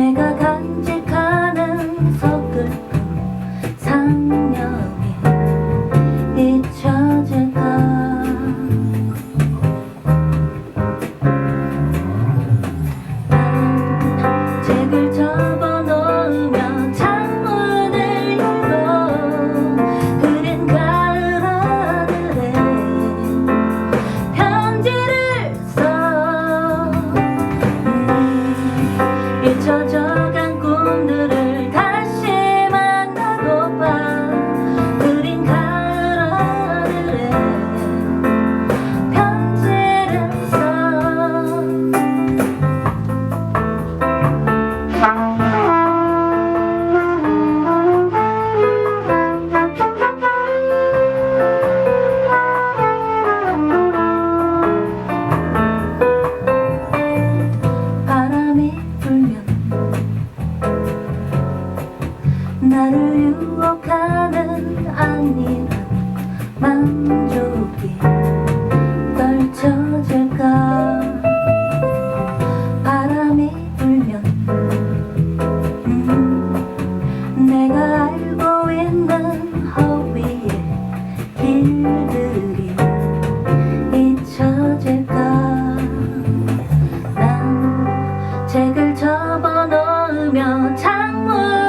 내가 행복함은 아닌 만족이 떨쳐질까? 바람이 불면 음 내가 알고 있는 허위의 길들이 잊혀질까? 난 책을 접어 놓으며 창문